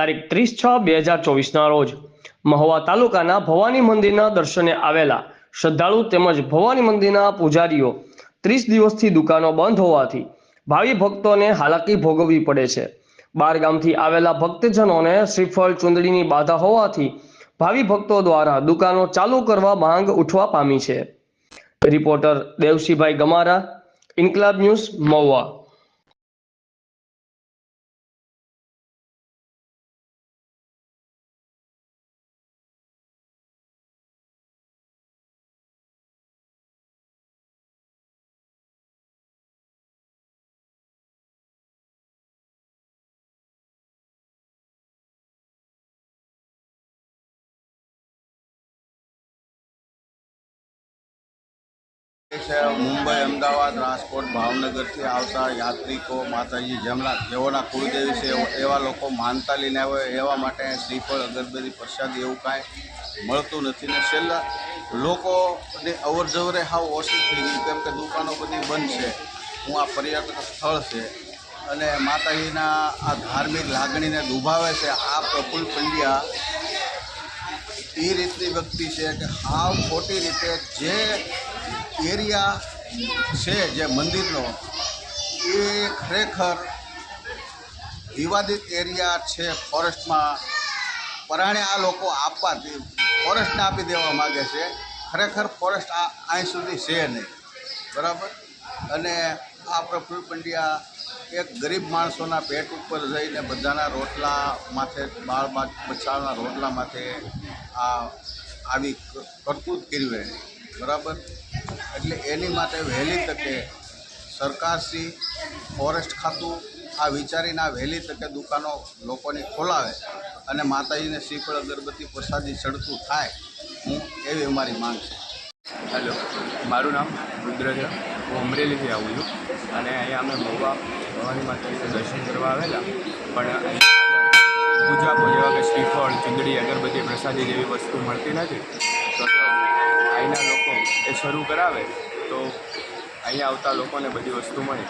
તારીખ ત્રીસ છ બે હજાર ચોવીસના રોજ મહુવા તાલુકાના ભવાની મંદિરના દર્શને આવેલા શ્રદ્ધાળુ તેમજ ભવાની મંદિરના પૂજારીઓ ત્રીસ દિવસથી દુકાનો બંધ હોવાથી ભાવિ ભક્તોને હાલાકી ભોગવવી પડે છે. બાર ગામથી આવેલા ભક્તજનોને શ્રીફળ, ચુંદડીની બાધા હોવાથી ભાવિ ભક્તો દ્વારા દુકાનો ચાલુ કરવા માંગ ઉઠવા પામી છે. Reporter Devsibhai Gamara, Inquilab news Mahuva. છે મુંબઈ અમદાવાદ, રાજકોટ, ભાવનગરથી આવતા યાત્રિકો માતાજી જેમના જેઓના કુળદેવી છે, એવા લોકો માનતા લઈને આવે એવા માટે શ્રીફળ, અગરબત્તી, પ્રસાદ એવું કાંઈ મળતું નથી. ને છેલ્લા લોકોની અવર જવરે હાવ ઓછી થઈ ગઈ, કેમ કે દુકાનો બધી બંધ છે. હું આ પર્યટક સ્થળ છે અને માતાજીના આ ધાર્મિક લાગણીને દુભાવે છે. આ પ્રફુલ્લ પંડ્યા એ રીતની વ્યક્તિ છે કે હાવ ખોટી રીતે જે એરિયા છે જે મંદિરનો, એ ખરેખર વિવાદિત એરિયા છે ફોરેસ્ટમાં. પરાણે આ લોકો આપવા ફોરેસ્ટને આપી દેવા માગે છે. ખરેખર ફોરેસ્ટ આ અહીં સુધી છે નહીં. બરાબર? અને આ પ્રફુલ પંડ્યા એક ગરીબ માણસોના પેટ ઉપર જઈને બધાના રોટલા માથે, બાળ બચ્ચાના રોટલા માથે આ આવી કરતૂત કર્યું એણે બરાબર? એટલે એની માટે વહેલી તકે સરકારશ્રી ફોરેસ્ટ ખાતું આ વિચારીને આ વહેલી તકે દુકાનો લોકોની ખોલાવે અને માતાજીને શ્રીફળ અગરબત્તી પ્રસાદી ચડતું થાય, હું એવી અમારી માંગ છે. હેલો, મારું નામ રુદ્રજ હું અમરેલીથી આવું છું. અને અહીંયા અમે મહુવા ભવાની માતાજીના દર્શન કરવા આવેલા. પણ પૂજા જેવા કે શ્રીફળ ચુંદડી, અગરબત્તી, પ્રસાદી જેવી વસ્તુ મળતી નથી, તો અહીંના લોકો એ શરૂ કરાવે તો અહીંયા આવતા લોકોને બધી વસ્તુ મળે.